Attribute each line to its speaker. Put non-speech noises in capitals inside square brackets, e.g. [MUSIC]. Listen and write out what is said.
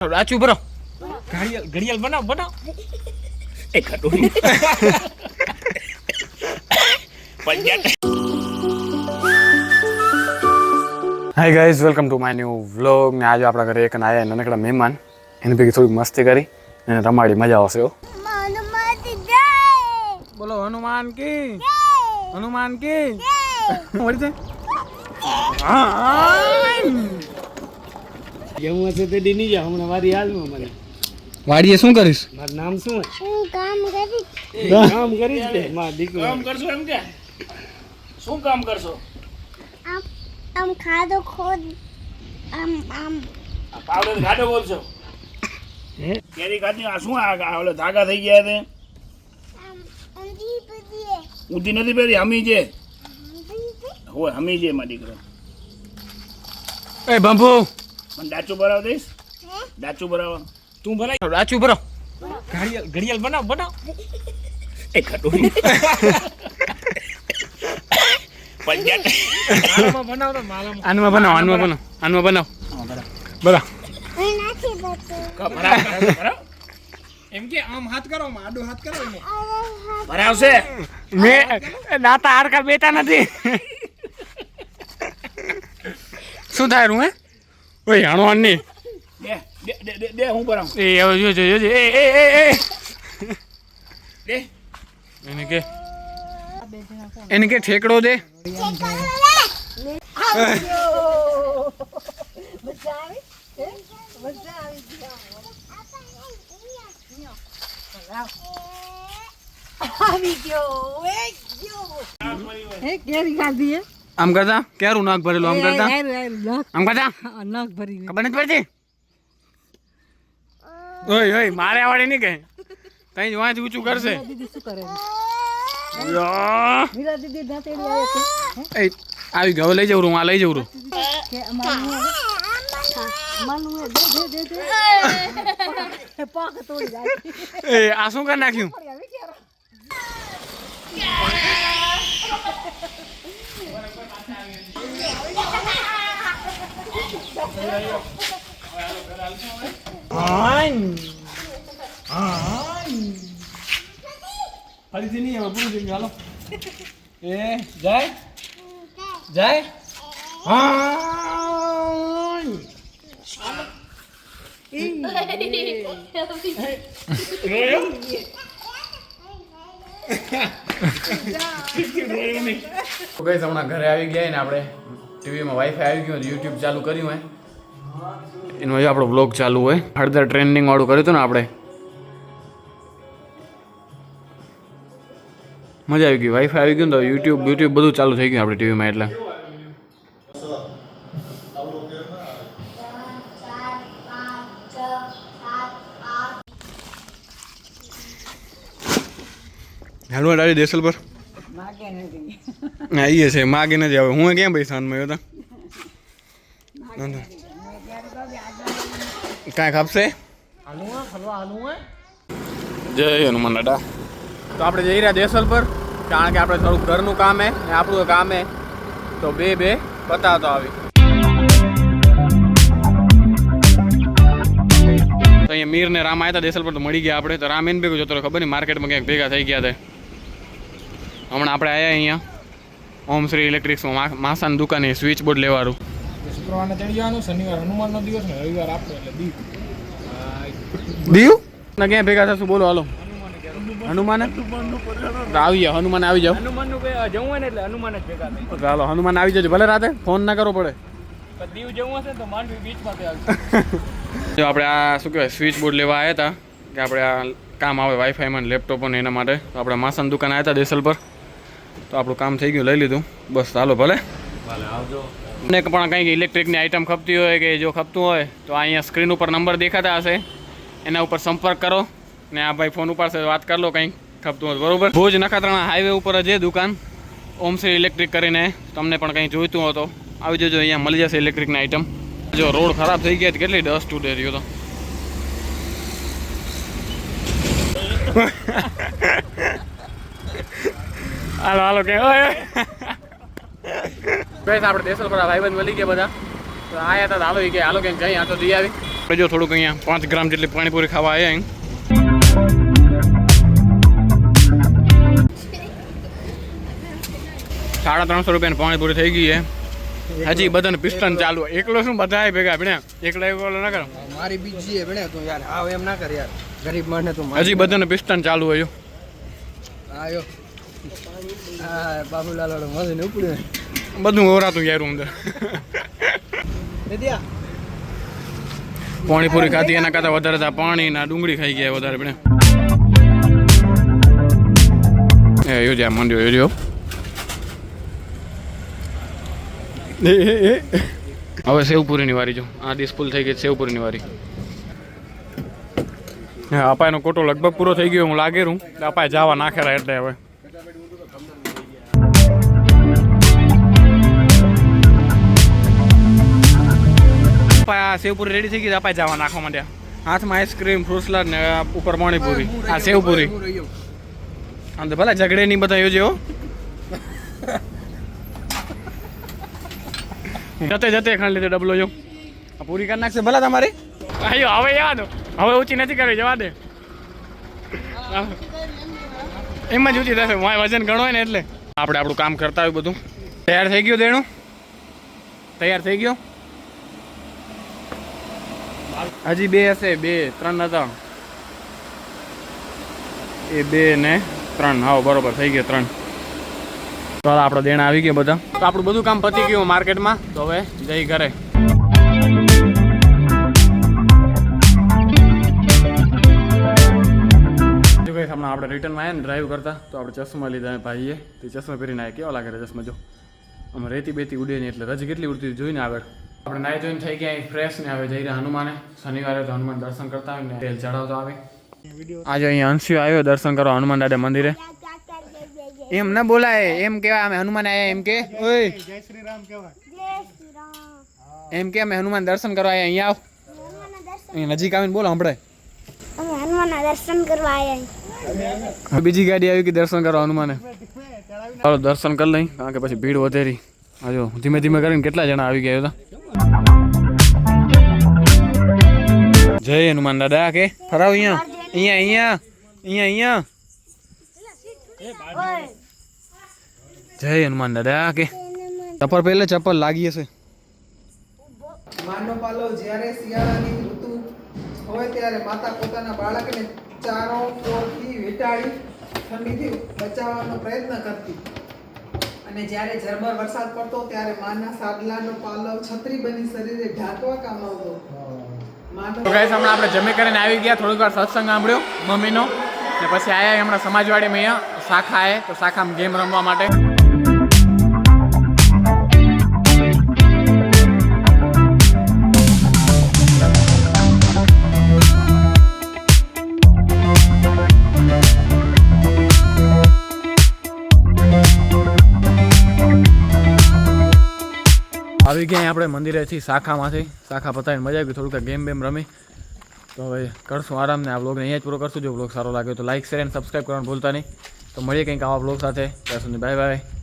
Speaker 1: રાચું ભરો. ઘડિયાળ ઘડિયાળ બનાવ બનાવ. એ ખડું hi guys welcome to my new vlog ને આજે આપણા ઘરે એક આયા નાનકડા મહેમાન. એની ભેગી થોડીક મસ્તી કરી અને રમાડી મજા આવશે હો. બોલો હનુમાન કી હનુમાન કી વળી
Speaker 2: જેવું હશે તે નહીં જા હમણાં વારી હાલમાં મને.
Speaker 1: વાડીએ શું કરીશ?
Speaker 2: મારું નામ શું
Speaker 3: હું કામ કરીશ.
Speaker 2: કામ કરીશ તે માં દીકરો.
Speaker 4: કામ કરશો એમ કે? શું કામ કરશો?
Speaker 3: આમ આમ ખાધો ખોદ આમ આમ.
Speaker 4: પાવડર ખાધો બોલશો?
Speaker 2: હે?
Speaker 4: કેરી ખાધી? આ શું આ ઓલે ધાગા થઈ ગયા છે?
Speaker 3: આમ ઊંધી
Speaker 4: નથી પહેરી હમી છે? હોય હમી છે મારા દીકરો.
Speaker 1: એ બંભુ
Speaker 4: મને ડાચું ભરાવ દઈશ.
Speaker 3: હે?
Speaker 4: ડાચું ભરાવા.
Speaker 1: તું ભરાય. રાચું ભરાવ ઘડિયાળ ઘડિયાળ બનાવ બનાવ.
Speaker 4: એ ખડું પંજાબ
Speaker 1: બનાવ તો આનમાં બનાવ આનમાં બનાવ આનમાં બનાવ. બરાબર એમ કે આમ હાથ કરો આડો હાથ કરો
Speaker 4: ભરાવશે.
Speaker 1: મેં દાતા હાડકા બેતા નથી. શું થાય હે? ઓય હાણો નહીં
Speaker 4: દે દે દે દે દે હું ભરાવ.
Speaker 1: એ હવે જોજો જોજો એ એ એ એ.
Speaker 4: દે
Speaker 1: એને કે એને કે ઠેકડો દે. આમ કરતા ક્યારું નાક ભરેલું આમ કરતા આમ કરતા ખબર નથી પડતી? ઓય ઓય મારે આવડે નહીં કઈ. કઈ વાંચ ઊંચું કરશે. આવી ગયો લઈ જવું આ લઈ જવું એ આ શું કરી નાખ્યું? ફરીથી નહીં હવે પૂરું થઈ ગયું હાલો. એ જાય? જાય? હા [LAUGHS] ગઈ હમણાં ઘરે આવી ગયા ને આપણે. ટીવીમાં વાઈફાઈ આવી ગયું યુટ્યુબ ચાલુ કર્યું હોય એનો આપણો બ્લોગ ચાલુ હોય. હળદર ટ્રેન્ડિંગ વાળું કર્યું હતું ને આપણે. મજા આવી ગઈ વાઈફાઈ આવી ગયું તો યુટ્યુબ યુટ્યુબ બધું ચાલુ થઈ ગયું આપણે ટીવીમાં, એટલે. હેલો ડાડી દેસલ પર. આવીએ છે માગે નથી હવે. હું કેમ ભાઈ સાંજમાં આવ્યો હતા કાંઈ ખાપશે? જય હનુમાન દાદા. તો આપણે જઈ રહ્યા દેસલ પર કારણ કે આપણે થોડુંક ઘરનું કામ હે ને આપણું કામ હે. તો બે બે બતાવતો આવી. તો અહીંયા મીર ને રામ આવ્યા હતા દેસલ પર તો મળી ગયા આપણે. તો રામ એને ભેગું જતો. ખબર નહીં માર્કેટમાં ક્યાંક ભેગા થઈ ગયા હતા. હમણાં આપણે આવ્યા અહીંયા. ઓમ શ્રી ઇલેક્ટ્રિક્સમાં મા- માસાની દુકાને સ્વિચ બોર્ડ લેવાનું.
Speaker 5: શુક્રવારને ચડી જવાનું શનિવાર હનુમાનનો દિવસ ને રવિવાર આપણે એટલે દીવ.
Speaker 1: દીવ? ના ક્યાં ભેગા થશું? બોલો હાલો. હનુમાન? આવી જાઓ હનુમાન આવી જાઓ.
Speaker 5: હનુમાનનું કઈ જવું હોય ને એટલે હનુમાન જ ભેગા થાય.
Speaker 1: ચાલો હનુમાન આવી જજો. ભલે રાતે ફોન ના કરવો પડે.
Speaker 5: તો દીવ જવું હશે તો માંડવી આવશે. [LAUGHS]
Speaker 1: જો આપણે આ શું કહેવાય સ્વિચ બોર્ડ લેવા આવ્યા હતા કે આપણે આ કામ આવે વાઈફાઈમાં લેપટોપ ને એના માટે. તો આપણે માસાની દુકાન આવ્યા હતા દેસલ પર તો આપણું કામ થઈ ગયું લઈ લીધું. બસ ચાલો ભલે. મને પણ કંઈક ઇલેક્ટ્રિકની આઇટમ ખપતી હોય કે જો ખપતું હોય તો અહીંયા સ્ક્રીન ઉપર નંબર દેખાતા હશે. એના ઉપર સંપર્ક કરો. ને આ ભાઈ ફોન ઉપાડશે વાત કરી લો કંઈક ખપતું હોય બરાબર? ભુજ નખાત્રાણા હાઈવે ઉપર જે દુકાન. ઓમશ્રી ઇલેક્ટ્રિક કરીને તમને પણ કંઈ જોઈતું હોય તો. આવી જજો અહીંયા મળી જશે ઇલેક્ટ્રિકની આઇટમ જો રોડ ખરાબ થઈ ગયા કેટલી ડસ્ટ ઉડે રહ્યો તો. [LAUGHS] [LAUGHS] હાલો હાલો કે ઓય બસ આપણે દેસલ પર ભાઈબંધ મળી ગયા બધા. તો આયા હતા હાલો ઈ કે હાલો કે જઈ આ તો દઈ આવી. જો થોડુંક અહીંયા પાંચ ગ્રામ જેટલી પાણીપુરી ખાવા આવ્યા અહીં સાડા ત્રણસો રૂપિયાની પાણીપુરી થઈ ગઈ છે હજી બધાને પિસ્ટન ચાલુ. એકલો શું બધા ભેગા ભણ્યા એકલા એકલો ના કરો?
Speaker 6: મારી બીજી એ ભણે તું યાર આવ એમ ના કર યાર. ગરીબ માણસ તું
Speaker 1: હજી બધાને પિસ્ટન ચાલુ હોય
Speaker 6: આયો. બાબુલાલ વાળો મજે ને
Speaker 1: બધું ઓરાતું યાર અંદર પાણીપુરી ખાધી એના કરતાં વધારે તા પાણી ના ડુંગળી ખાઈ ગયા વધારે પણ એ યોજ્યા મંડ્યો યોજ્યો હવે સેવપુરીની વારી જો. આ ડીશ ફૂલ થઈ ગઈ સેવપુરીની વારી. હા અપાયનો કોટો લગભગ પૂરો થઈ ગયો હું લાગે રૂ અપાય જવા નાખેલા એટલે હવે. અપાય આ સેવપુરી રેડી થઈ ગઈ આપણે જવા નાખવા માંડ્યા હાથમાં આઈસ્ક્રીમ ફ્રૂટ સલાડ ને ઉપર પાણીપુરી. આ સેવપુરી. આમ તો ભલા ઝઘડે નહીં બધા યોજ્યો જતે જતે ખાલી લીધે ડબલો જો આ પૂરી કરી નાખશે ભલા તમારી? આયો હવે યાદ હવે ઊંચી નથી કરવી જવા દે. એમ જ ઊંચી થશે. મારે વજન ઘણો હોય ને એટલે. આપણે આપણું કામ કરતા હોય બધું. તૈયાર થઈ ગયું દેણું? તૈયાર થઈ ગયો? હજી બે હશે, બે, ત્રણ હતા. એ બે ને ત્રણ. હા બરોબર થઈ ગયો ત્રણ. તો આપણે દેણા આવી ગયા બધા. તો આપણું બધું કામ પતી ગયું માર્કેટમાં. તો હવે જઈ ઘરે. હમણાં આપણે રિટર્નમાં આવ્યા ને ડ્રાઈવ કરતા, તો આપણે ચશ્મા લીધા ભાઈએ. તે ચશ્મા પહેરીને આવ્યા કેવા લાગે ચશ્મા, જો? આમ રેતી બેતી ઉડે નહીં એટલે રજ કેટલી ઉડતી જોઈને આગળ. આપણે નાઈ જોઈને થઈ ગયા ફ્રેશ ને હવે જઈ રહ્યા હનુમાને. શનિવારે તો હનુમાન દર્શન કરતા હોય ને તેલ ચડાવતો આવે. આજે અહીંયા અંશીઓ આવ્યો દર્શન કરવા હનુમાન દાદા મંદિરે. એમ ન બોલાય એમ કેવા અમે હનુમાન આવ્યા એમ કે ઓય.
Speaker 3: જય શ્રી રામ
Speaker 1: એમ કે અમે હનુમાન દર્શન કરવા આવ્યા અહીંયા આવ. અહીંયા નજીક આવીને બોલો હમણાં
Speaker 3: અમે હનુમાનના દર્શન કરવા આવ્યા
Speaker 1: બીજી ગાડી આવી કે દર્શન કરવા હનુમાને. ચાલો દર્શન કરી લઈ કારણ કે પછી ભીડ વધેરી. આજો ધીમે ધીમે કરીને કેટલા જણા આવી ગયા હતા જય હનુમાન દાદા કે? ફરાવ અહીંયા. અહીંયા અહીંયા. અહીંયા અહીંયા. જય હનુમાન દાદા કે? ચપ્પલ પહેલે ચપ્પલ લાગી હશે.
Speaker 6: માનો પાલો, જ્યારે શિયાળાની ઋતુ હોય ત્યારે માતા પોતાના બાળકને ચારો કોરથી વીંટાળી ઠંડીથી બચાવવાનો પ્રયત્ન કરતી. અને જ્યારે ઝરમર વરસાદ પડતો, ત્યારે માના સાદલાનો પાલવ છત્રી બની શરીરે ઢાંકવા કામ આવતો.
Speaker 1: તો ગાઈસ હમણાં આપણે જમી કરીને આવી ગયા, થોડીક વાર સત્સંગ સાંભળ્યો મમ્મીનો. ને પછી આયા હમણાં સમાજવાડીમાં અહીંયા શાખા એ તો શાખામાં ગેમ રમવા માટે. આવી ગયા આપણે મંદિરેથી, શાખામાંથી. શાખા પતાવીને મજા આવી, થોડુંક ગેમ બેમ રમી. તો હવે કરશું આરામ ને આ બ્લોગને અહીંયા જ પૂરો કરશું. જો બ્લોગ સારો લાગ્યો તો લાઇક શેર એન્ડ સબસ્ક્રાઈબ કરવાનું ભૂલતા નહીં. તો મળીએ કંઈક આવા બ્લોગ સાથે. ત્યાં સુધી બાય બાય